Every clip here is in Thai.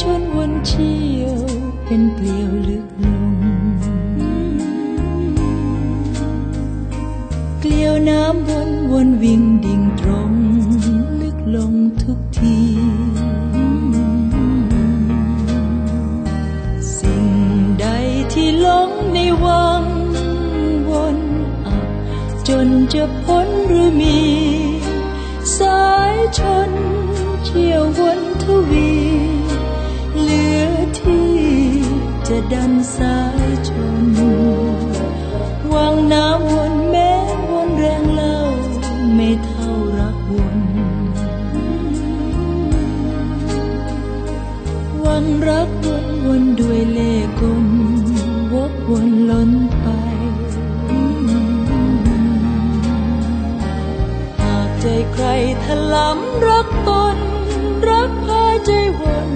ชนวนเชี่ยวเป็นเกลียวลึกลง เกลียวน้ำวนวนวิ่งดิ่งตรง ลึกลงทุกที สิ่งใดที่หลงในวังวนอับจนจะพ้นหรือมี สายชนเชี่ยววนทวี ดันสายชนวังน้ำวนแม้วนแรงเล่าไม่เท่ารักวนวังรักวนวนด้วยเล่ห์กลวกวนล้นไป หากใจใครถลำรักตนรักพาใจวน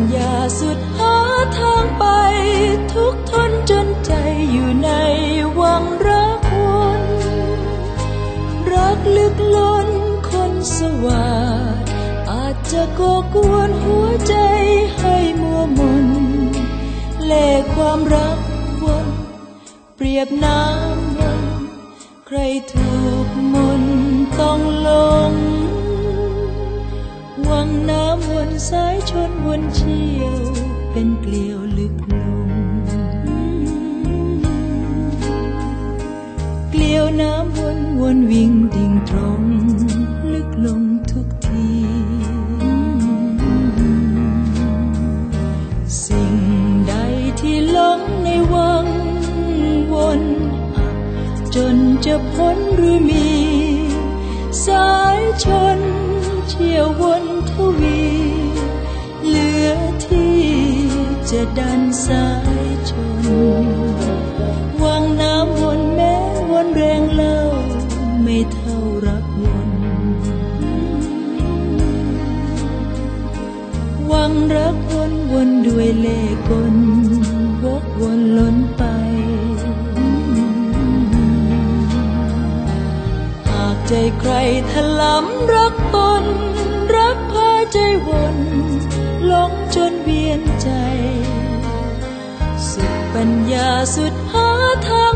ดปัญญาสุดหาทางไป ทุกทนจนใจอยู่ในวังรักวน รักลึกล้นคนสว่าดอาจจะก่อกวนหัวใจให้มัวมนเล่ความรักวนเปรียบน้ำวนใครถูกมนต้องลง สายชนวนเชี่ยว เป็นเกลียวลึกลงเกลียวน้ำวนวนวิ่งดิ่งตรง ลึกลงทุกที สิ่งใดที่หลงในวังวนจนจะพ้นหรือมี สายชนเชี่ยววน ดันสายชนวังน้ำวนแม้วนแรงเล่าไม่เท่ารักวนวังรักวนวนด้วยเล่กลวกวนล้นไป หากใจใครถลำรักตนรักพาใจวนหลงจนเวียนใจ ปัญญาสุดหาทาง